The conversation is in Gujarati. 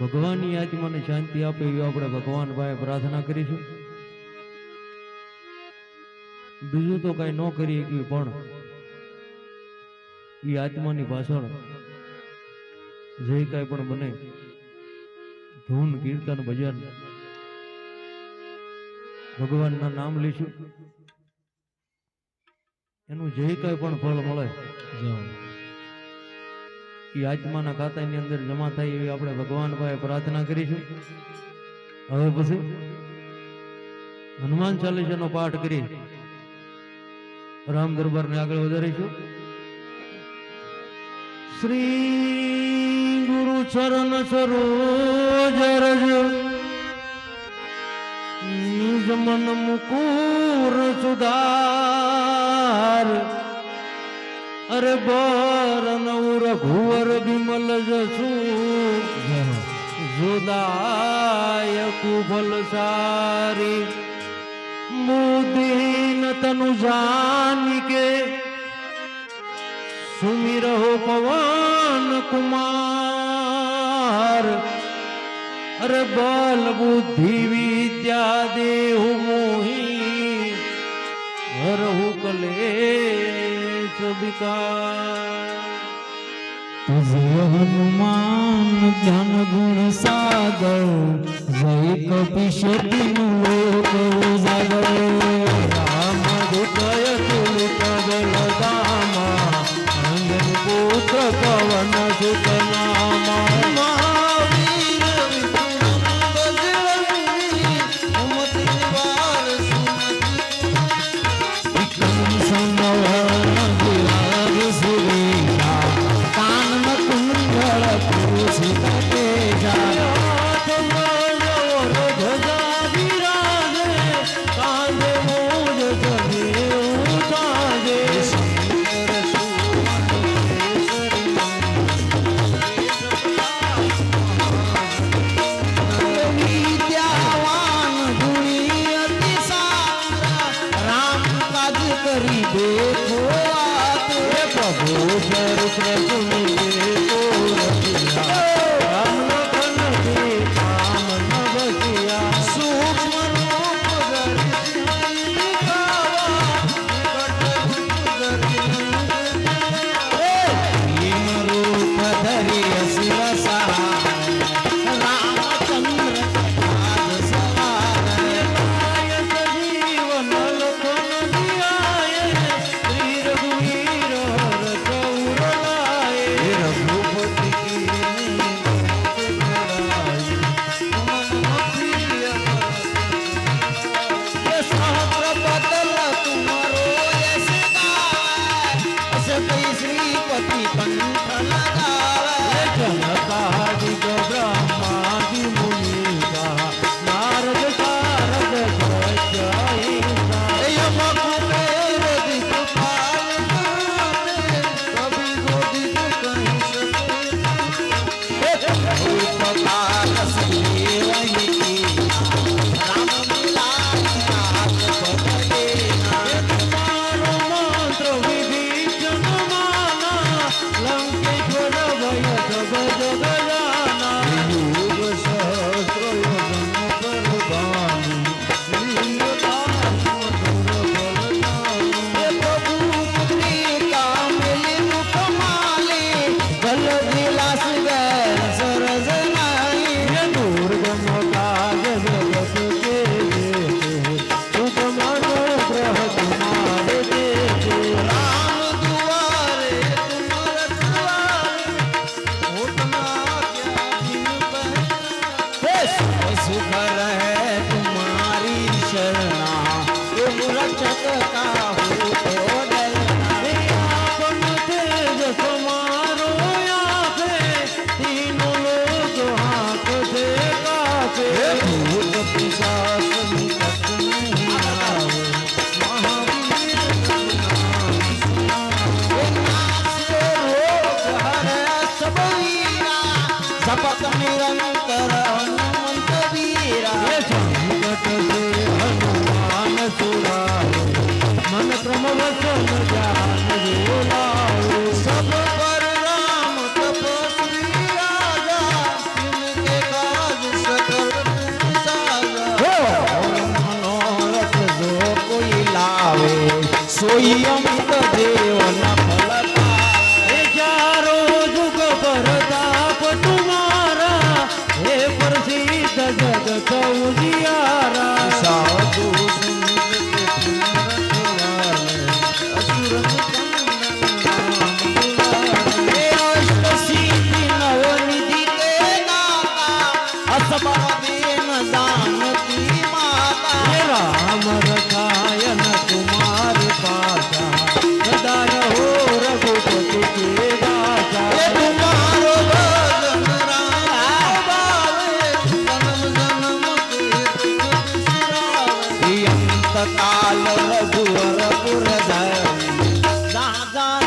ભગવાનની આત્માને શાંતિ આપે એવી આપણે ભગવાન ભાઈ પ્રાર્થના કરીશું. બીજું તો કઈ ન કરી શકીએ, પણ એ આત્માની પાછળ જે કાંઈ પણ બને ધૂન, કીર્તન, ભજન ભગવાનના નામ લઈશું. એનું જે કાંઈ પણ ફળ મળે એ આત્માના ખાતાની અંદર જમા થાય એવી આપણે ભગવાન પાસે પ્રાર્થના કરીશું. હવે પછી હનુમાન ચાલીસાનો પાઠ કરી રામ દરબારને આગળ વધારીશું. શ્રી ગુરુ ચરણ સરોજ રજ નિજ મન મુકુર સુધાર, અરે બર રઘુવર જોદાય ભલસારી સારી. મુદીન તનુ જાનિકે સુમિરહો પવન કુમાર. અરે બલ બુદ્ધિ વિદ્યા દેહુ મોહી. હરહુ કલેશ વિકાર જય હનુમાન ધન ગુણ સાગર જય કપિશતી લોક বছরের জন্য शरणा ये रक्षक का કોઈ અમિત દેવના ફલતા હે ચારો જુગ પ્રતાપ ઉજી